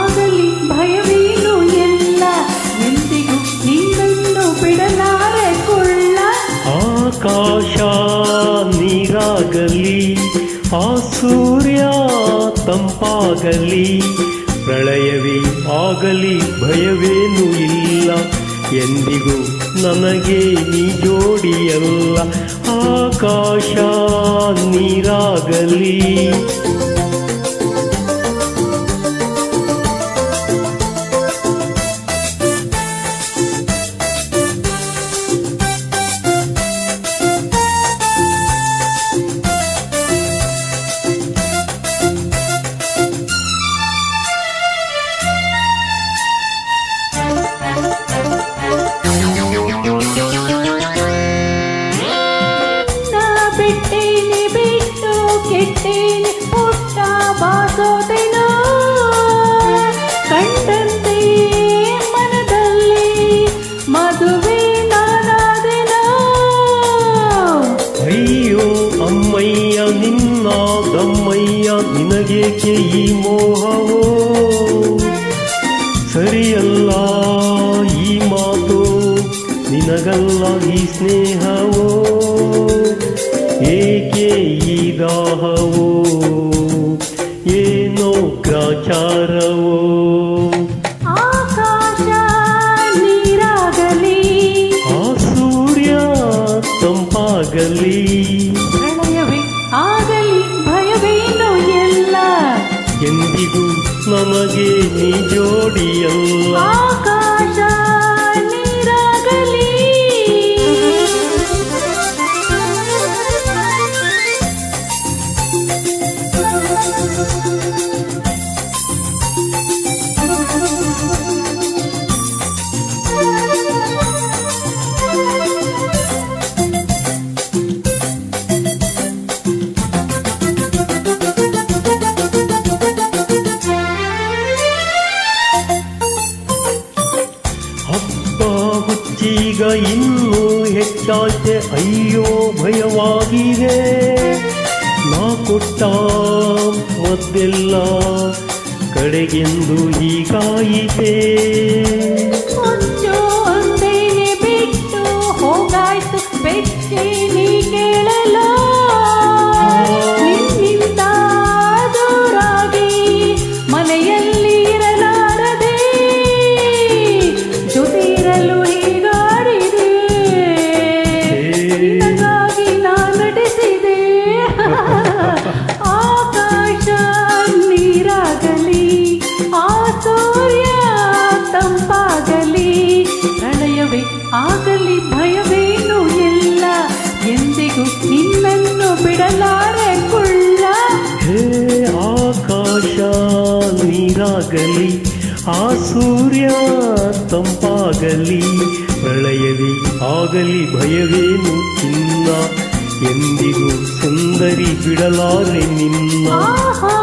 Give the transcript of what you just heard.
ಆಗಲಿ ಭಯವೇನು ಎಲ್ಲ ಎಂದಿಗೂ ನಿನ್ನನ್ನು ಬಿಡಲಾರೆ ಕೊಳ್ಳ. ಆಕಾಶ ನೀರಾಗಲಿ, ಆ ಸೂರ್ಯ ತಂಪಾಗಲಿ, ಪ್ರಳಯವೇ ಆಗಲಿ ಭಯವೇನು ಇಲ್ಲ. ಎಂದಿಗೂ ನನಗೆ ನೀ ಜೋಡಿಯಲ್ಲ ಆಕಾಶ ನೀರಾಗಲಿ. ಕೆಟ್ಟೇನೆ ಪುಟ್ಟ ಬಾಸೋದೆನೋ ಕಂಡಂತೆ ಮನದಲ್ಲಿ ಮದುವೆ ನಾನಾದೆನೋ. ಅಯ್ಯೋ ಅಮ್ಮಯ್ಯ, ನಿನ್ನ ದಮ್ಮಯ್ಯ ನಿನಗೇಕೆ ಈ ಮೋಹವೋ? ಸರಿಯಲ್ಲ ಈ ಮಾತು, ನಿನಗಲ್ಲ ಈ ಸ್ನೇಹವೋ? ಏಕೆ ಈ ದಾಹವೋ? ಏನೋ ಗ್ರಾಚಾರವೋ? ಆಕಾಶ ನೀರಾಗಲಿ. ಆ ಸೂರ್ಯ ತಂಪಾಗಲಿ. ಪ್ರಳಯವೇ ಆಗಲಿ ಭಯವೇನು ಎಲ್ಲ ಎಂದಿಗೂ ನಮಗೆ ನೀ ಜೋಡಿಯಲ್ಲ. ಆಕಾಶ ಹುಚ್ಚೀಗ ಇನ್ನೂ ಹೆಚ್ಚಾಚೆ ಅಯ್ಯೋ ಭಯವಾಗಿದೆ. ನಾ ಕೊಟ್ಟ ಮದ್ದೆಲ್ಲ ಕಡೆಗೆಂದು ಹೀಗಾಯಿತೆ. ಆಗಲಿ ಭಯವೇನು ಎಲ್ಲ ಎಂದಿಗೂ ನಿನ್ನನ್ನು ಬಿಡಲಾರೆ ಕುಳ್ಳ ಹೇ ಆಕಾಶ ನೀರಾಗಲಿ ಆ ಸೂರ್ಯ ತಂಪಾಗಲಿ ಪ್ರಳಯವೇ ಆಗಲಿ ಭಯವೇನು ಚಿನ್ನ ಎಂದಿಗೂ ಸುಂದರಿ ಬಿಡಲಾರೆ ನಿನ್ನ ಆಹಾ